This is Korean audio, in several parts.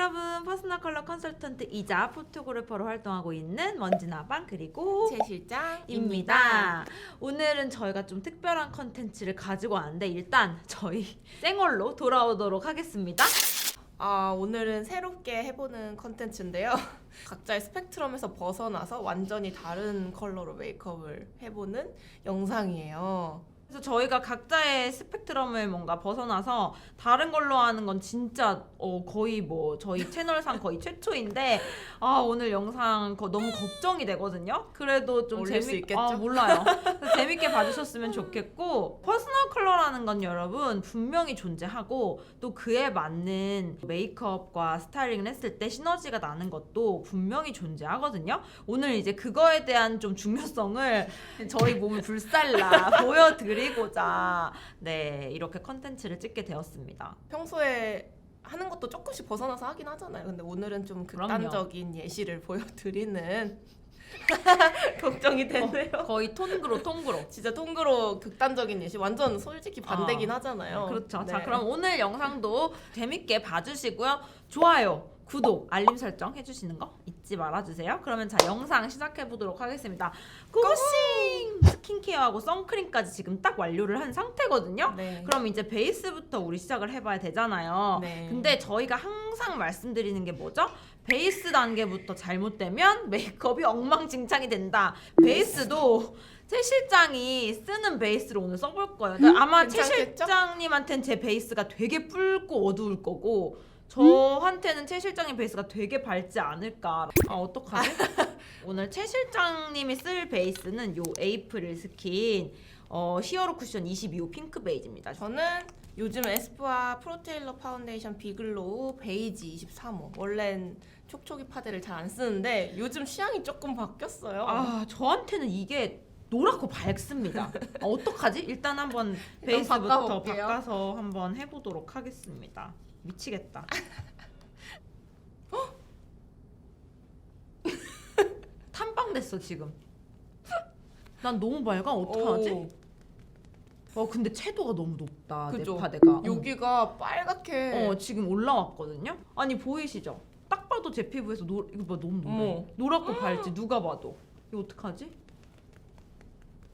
여러분 퍼스널 컬러 컨설턴트이자 포토그래퍼로 활동하고 있는 먼지나방 그리고 최 실장입니다. 입니다. 오늘은 저희가 좀 특별한 컨텐츠를 가지고 왔는데 일단 저희 생얼로 돌아오도록 하겠습니다. 아 오늘은 새롭게 해보는 컨텐츠인데요. 각자의 스펙트럼에서 벗어나서 완전히 다른 컬러로 메이크업을 해보는 영상이에요. 그래서 저희가 각자의 스펙트럼을 뭔가 벗어나서 다른 걸로 하는 건 진짜 어, 거의 뭐 저희 채널상 거의 최초인데 아 오늘 영상 거 너무 걱정이 되거든요. 그래도 좀 올릴 수 재밌 있겠죠? 아, 몰라요. 그래서 재밌게 봐주셨으면 좋겠고 퍼스널 컬러라는 건 여러분 분명히 존재하고 또 그에 맞는 메이크업과 스타일링을 했을 때 시너지가 나는 것도 분명히 존재하거든요. 오늘 이제 그거에 대한 좀 중요성을 저희 몸을 불살라 보여드리 고자 네 이렇게 컨텐츠를 찍게 되었습니다. 평소에 하는 것도 조금씩 벗어나서 하긴 하잖아요. 근데 오늘은 좀 극단적인 예시를 보여드리는 걱정이 되네요. 거의 톤그로 톤그로. 진짜 통그로 극단적인 예시 완전 솔직히 반대긴 하잖아요. 그렇죠. 자 네. 그럼 오늘 영상도 재밌게 봐주시고요. 좋아요, 구독, 알림 설정 해주시는 거 잊지 말아주세요. 그러면 자 영상 시작해 보도록 하겠습니다. 고고싱 스킨케어하고 선크림까지 지금 딱 완료를 한 상태거든요. 네. 그럼 이제 베이스부터 우리 시작을 해봐야 되잖아요. 네. 근데 저희가 항상 말씀드리는 게 뭐죠? 베이스 단계부터 잘못되면 메이크업이 엉망진창이 된다. 베이스도 최 실장이 쓰는 베이스를 오늘 써볼 거예요. 근데 아마 최 괜찮겠죠? 실장님한테는 제 베이스가 되게 붉고 어두울 거고 저한테는 최 실장님 베이스가 되게 밝지 않을까. 아 어떡하지? 오늘 최 실장님이 쓸 베이스는 요 에이프릴 스킨 어, 히어로 쿠션 22호 핑크 베이지입니다. 저는 요즘 에스쁘아 프로테일러 파운데이션 비글로우 베이지 23호. 원래는 촉촉이 파데를 잘 안 쓰는데 요즘 취향이 조금 바뀌었어요. 아 저한테는 이게 노랗고 밝습니다. 아, 어떡하지? 일단 한번 베이스부터 바꿔볼게요. 바꿔서 한번 해보도록 하겠습니다. 미치겠다. 탐방 됐어 지금. 난 너무 밝아. 어떡하지? 오, 어 근데 채도가 너무 높다. 그죠? 내 파데가. 어. 여기가 빨갛게 어 지금 올라왔거든요. 아니 보이시죠? 딱 봐도 제 피부에서 노 이거 봐 너무 노래. 어머. 노랗고 밝지 누가 봐도. 이거 어떡하지?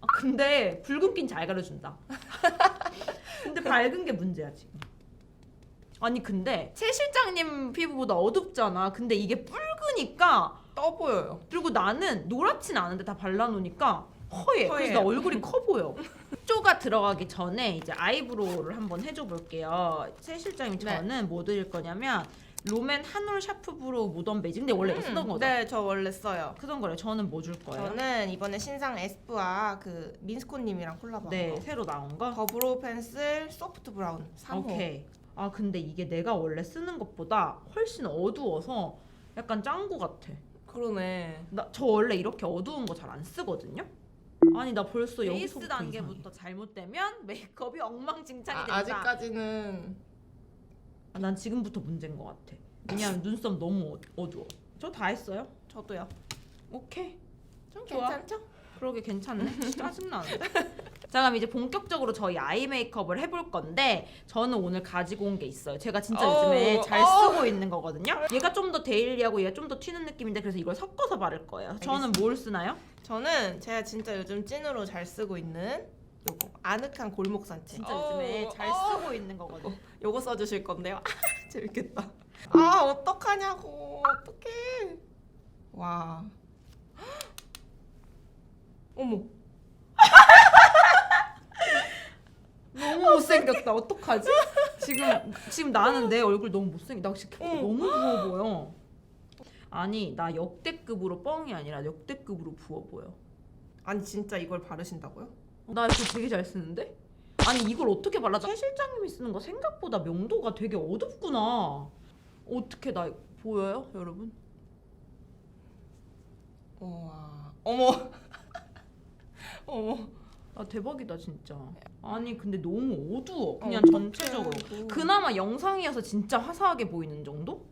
아 근데 붉은긴 잘 가려준다. 근데 밝은 게 문제야 지금. 아니 근데 최 실장님 피부보다 어둡잖아. 근데 이게 붉으니까 떠 보여요. 그리고 나는 노랗진 않은데 다 발라놓으니까 허해. 그래서 허해요. 나 얼굴이 커 보여. 쪼가 들어가기 전에 이제 아이브로우를 한번 해줘 볼게요. 최 실장님 네. 저는 뭐 드릴 거냐면 롬앤 한올 샤프 브로우 모던 베이지. 근데 원래 이거 쓰던 거죠? 네, 저 원래 써요. 쓰던 거래. 저는 뭐 줄 거예요? 저는 이번에 신상 에스쁘아 그 민스코님이랑 콜라보한 네, 거. 새로 나온 거. 더 브로우 펜슬 소프트 브라운 3호. 오케이. 아 근데 이게 내가 원래 쓰는 것보다 훨씬 어두워서 약간 짱구 같아. 그러네. 나 저 원래 이렇게 어두운 거 잘 안 쓰거든요. 아니 나 벌써 베이스 베이스 단계부터 잘못되면 메이크업이 엉망진창이 된다. 아, 아직까지는 아, 난 지금부터 문제인 것 같아. 왜냐면 눈썹 너무 어- 어두워. 저 다 했어요. 저도요. 오케이. 좀 좋아. 괜찮죠? 그러게 괜찮네. 짜증나는데? 자 그럼 이제 본격적으로 저희 아이 메이크업을 해볼 건데 저는 오늘 가지고 온 게 있어요. 제가 진짜 어우, 요즘에 잘 어우. 쓰고 있는 거거든요. 얘가 좀 더 데일리하고 얘가 좀 더 튀는 느낌인데 그래서 이걸 섞어서 바를 거예요. 저는 뭘 쓰나요? 저는 제가 진짜 요즘 찐으로 잘 쓰고 있는 요거 아늑한 골목 산책. 진짜 요즘에 잘 쓰고 있는 거거든요. 요거 써주실 건데요. 아, 재밌겠다. 아 어떡하냐고 어떡해. 와. 어머. 못생겼다. 어떡하지? 지금 지금 나는 내 얼굴 너무 못생겼. 나 진짜 응. 너무 부어 보여. 아니 나 역대급으로 뻥이 아니라 역대급으로 부어 보여. 아니 진짜 이걸 바르신다고요? 나 이거 되게 잘 쓰는데? 아니 이걸 어떻게 발라? 최 실장님이 쓰는 거 생각보다 명도가 되게 어둡구나. 어떻게 나 보여요, 여러분? 와. 어머. 어머. 나 대박이다 진짜. 아니 근데 너무 어두워. 그냥 어떡해. 전체적으로. 그나마 영상이어서 진짜 화사하게 보이는 정도?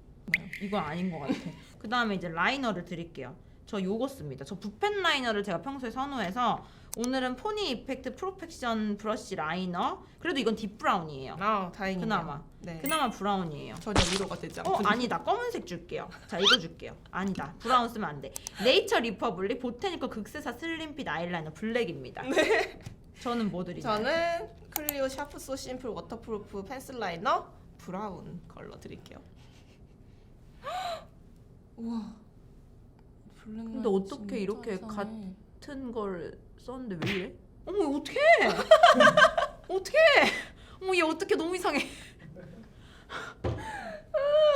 이건 아닌 것 같아. 그 다음에 이제 라이너를 드릴게요. 저 요거 씁니다. 저 붓펜 라이너를 제가 평소에 선호해서 오늘은 포니 이펙트 프로펙션 브러쉬 라이너. 그래도 이건 딥 브라운이에요. 아 다행이네요. 그나마. 네. 그나마 브라운이에요. 전혀 위로가 되지 어 않고. 아니다 검은색 줄게요. 자 이거 줄게요. 아니다 브라운 쓰면 안 돼. 네이처 리퍼블릭 보테니컬 극세사 슬림핏 아이라이너 블랙입니다. 네. 저는 뭐 드리나요? 저는 클리오 샤프 소 심플 워터프루프 펜슬 라이너 브라운 컬러 드릴게요. 우와. 근데 어떻게 이렇게 이상해. 같은 걸 썼는데 왜 이래? 어머 어떡해? 어떡해? 어머 얘 어떡해 너무 이상해.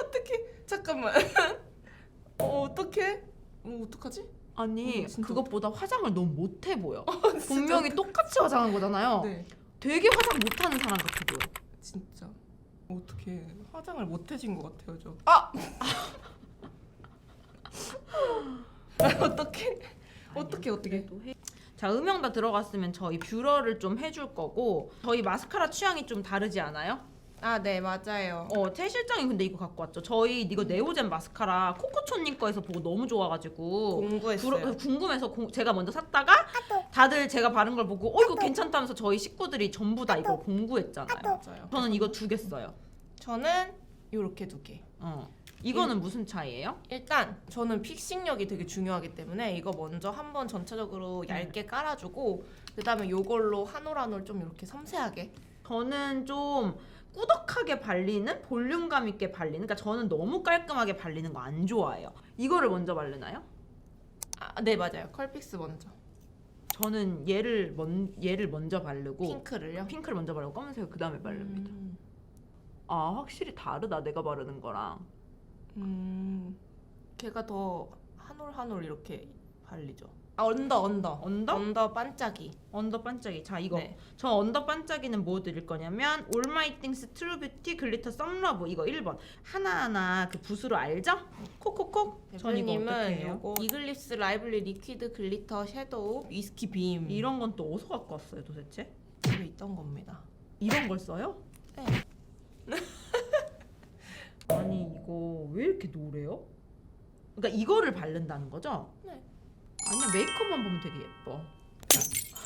어떻게? 잠깐만. 어 어떻게? 어 어떡하지? 아니 어, 진짜 그것보다 화장을 너무 못해 보여. 분명히 똑같이 화장한 거잖아요. 네. 되게 화장 못하는 사람 같아 보여. 진짜 어떻게 화장을 못 해진 것 같아요 저. 아! 어떻게? 어떻게 어떻게? 자 음영 다 들어갔으면 저희 뷰러를 좀 해줄 거고 저희 마스카라 취향이 좀 다르지 않아요? 아 네 맞아요. 어, 태 실장이 근데 이거 갖고 왔죠. 저희 이거 네오젠 마스카라 코코촌님 거에서 보고 너무 좋아가지고 공부했어요. 부러- 궁금해서 공- 제가 먼저 샀다가 다들 제가 바른 걸 보고 어 이거 괜찮다면서 저희 식구들이 전부 다 이걸 공구했잖아요. 맞아요. 저는 이거 두 개 써요. 저는 요렇게 두 개. 어. 이거는 무슨 차이예요? 일단 저는 픽싱력이 되게 중요하기 때문에 이거 먼저 한번 전체적으로 얇게 깔아주고 그다음에 요걸로 한 올 한 올 좀 이렇게 섬세하게 저는 좀 꾸덕하게 발리는 볼륨감 있게 발리는 그러니까 저는 너무 깔끔하게 발리는 거 안 좋아해요. 이거를 먼저 바르나요? 아, 네 맞아요 컬픽스 먼저 저는 얘를 먼 얘를 먼저 바르고 핑크를요 핑크를 먼저 바르고 검은색을 그 다음에 바릅니다. 음, 아 확실히 다르다 내가 바르는 거랑. 음 걔가 더 한올 한올 이렇게 발리죠 아 언더 언더 언더? 언더 반짝이 언더 반짝이. 자 이거 네. 저 언더 반짝이는 뭐 드릴 거냐면 올마이띵스 트루뷰티 글리터 썸러브 이거 1번 하나하나 그 붓으로 알죠? 콕콕콕. 전 이거 어떻게 대표님은 해요? 요거 이글립스 라이블리 리퀴드 글리터 섀도우 위스키 빔 이런 건 또 어디서 갖고 왔어요 도대체? 집에 있던 겁니다 이런 걸 써요? 네. 아니 이거 왜 이렇게 노래요? 그러니까 이거를 바른다는 거죠? 네. 아니야 메이크업만 보면 되게 예뻐.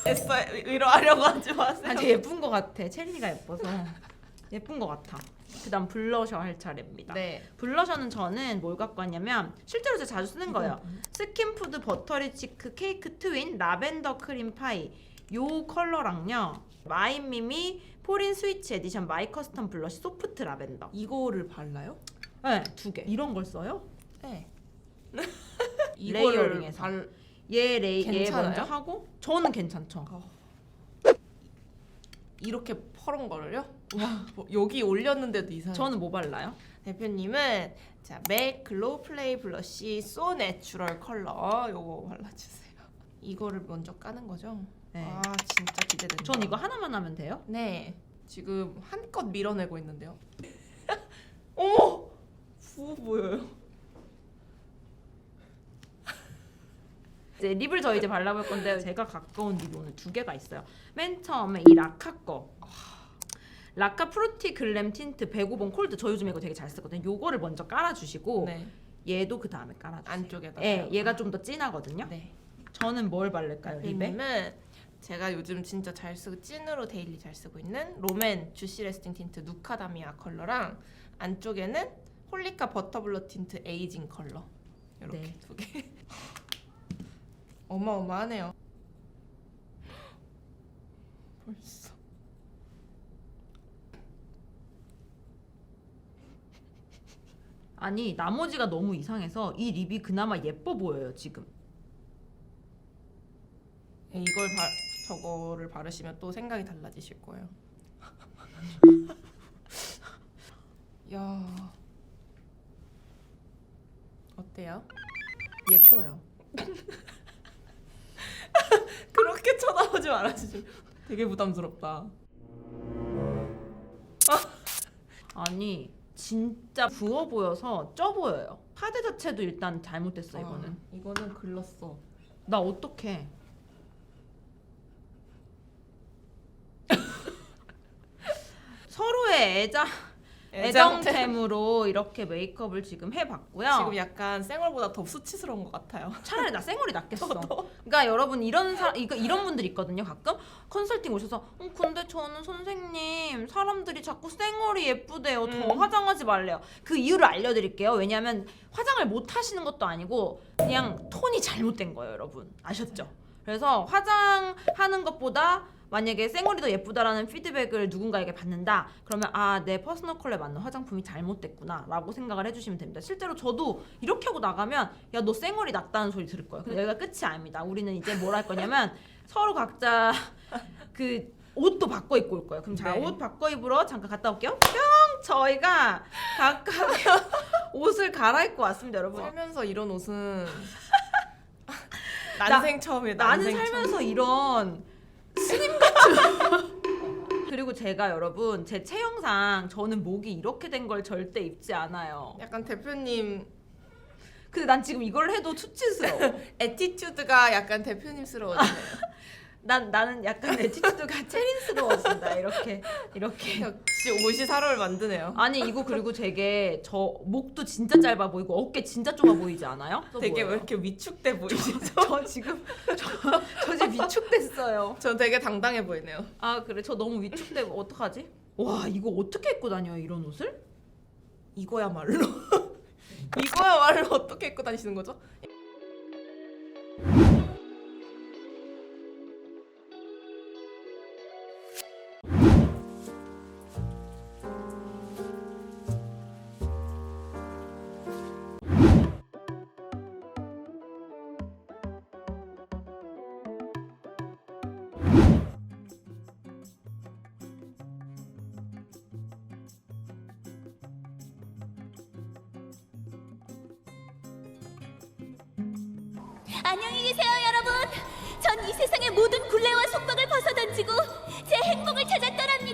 애써 위로하려고 하지 마세요 아, 되게 예쁜 거 같아. 체리가 예뻐서 예쁜 거 같아. 그다음 블러셔 할 차례입니다. 네 블러셔는 저는 뭘 갖고 왔냐면 실제로 제가 자주 쓰는 거예요. 음. 스킨푸드 버터리 치크 케이크 트윈 라벤더 크림 파이 요 컬러랑요. 마이미미 포린 스위치 에디션 마이 커스텀 블러쉬 소프트 라벤더. 이거를 발라요? 네, 두 개. 이런 걸 써요? 네. 레이어링해서. 발 얘 레이 얘 괜찮아요? 먼저 하고 저는 괜찮죠. 이렇게 퍼런 거를요? 와 뭐, 여기 올렸는데도 이상. 저는 뭐 발라요? 대표님은 자 맥 글로우 플레이 블러쉬 소 내추럴 컬러 요거 발라주세요. 이거를 먼저 까는 거죠? 네. 아 진짜 기대된다. 전 이거 하나만 하면 돼요? 네 지금 한껏 밀어내고 있는데요. 어머 부어 보여요. 이제 립을 저 이제 발라볼 건데 제가 갖고 온 립이 오늘 두 개가 있어요. 맨 처음에 이 라카 거. 라카 프루티 글램 틴트 105번 콜드 저 요즘 이거 되게 잘 쓰거든요. 요거를 먼저 깔아주시고 네 얘도 그 다음에 깔아주세요. 안쪽에다. 예, 얘가 좀 더 진하거든요. 네. 저는 뭘 바를까요, 립에? 립은 제가 요즘 진짜 잘 쓰고 찐으로 데일리 잘 쓰고 있는 롬앤 주시 레스팅 틴트 누카다미아 컬러랑 안쪽에는 홀리카 버터블러 틴트 에이징 컬러 이렇게 네. 두 개. 어마어마하네요. 벌써. 아니 나머지가 너무 이상해서 이 립이 그나마 예뻐 보여요 지금. 예, 이걸 바, 저거를 바르시면 또 생각이 달라지실 거예요. 야 어때요? 예뻐요. 그렇게 쳐다보지 말아주세요. 되게 부담스럽다. 아니 진짜 부어 보여서 쪄 보여요. 파데 자체도 일단 잘못됐어 이거는. 아, 이거는 글렀어. 나 어떡해. 서로의 애자 애정템으로 이렇게 메이크업을 지금 해봤고요. 지금 약간 생얼보다 더 수치스러운 것 같아요. 차라리 나 쌩얼이 낫겠어. 그러니까 여러분 이런 사 이거 이런 분들 있거든요. 가끔 컨설팅 오셔서 어, 근데 저는 선생님 사람들이 자꾸 쌩얼이 예쁘대요. 더 음. 화장하지 말래요. 그 이유를 알려드릴게요. 왜냐하면 화장을 못 하시는 것도 아니고 그냥 톤이 잘못된 거예요, 여러분. 아셨죠? 그래서 화장하는 것보다 만약에 쌩얼이 더 예쁘다라는 피드백을 누군가에게 받는다 그러면 아 내 퍼스널 컬러에 맞는 화장품이 잘못됐구나 라고 생각을 해주시면 됩니다 실제로 저도 이렇게 하고 나가면 야너 쌩얼이 낫다는 소리 들을 거예요 근데 여기가 끝이 아닙니다 우리는 이제 뭘 할 거냐면 서로 각자 그 옷도 바꿔 입고 올 거예요 그럼 자 네. 옷 바꿔 입으러 잠깐 갔다 올게요 뿅 저희가 각각 옷을 갈아입고 왔습니다 여러분 살면서 이런 옷은 난생 처음이에요. 나는 난생 처음. 살면서 이런 스님 같은 그리고 제가 여러분 제 체형상 저는 목이 이렇게 된 걸 절대 입지 않아요. 약간 대표님 근데 난 지금 이걸 해도 수치스러워. 에티튜드가 약간 대표님스러워지네요. 난 나는 약간 에티튜드가 체린스러워진다. 이렇게 이렇게. 역시 옷이 사람을 만드네요. 아니 이거 그리고 되게 저 목도 진짜 짧아 보이고 어깨 진짜 좁아 보이지 않아요? 또 되게 왜 뭐예요? 이렇게 위축돼 보이시죠? 저 지금 저, 저 지금 위축됐어요. 전 되게 당당해 보이네요. 아 그래 저 너무 위축되고 어떡하지? 와 이거 어떻게 입고 다녀요 이런 옷을? 이거야말로 이거야말로 어떻게 입고 다니시는 거죠? 안녕히 계세요, 여러분. 전 이 세상의 모든 굴레와 속박을 벗어던지고 제 행복을 찾아 떠납니다.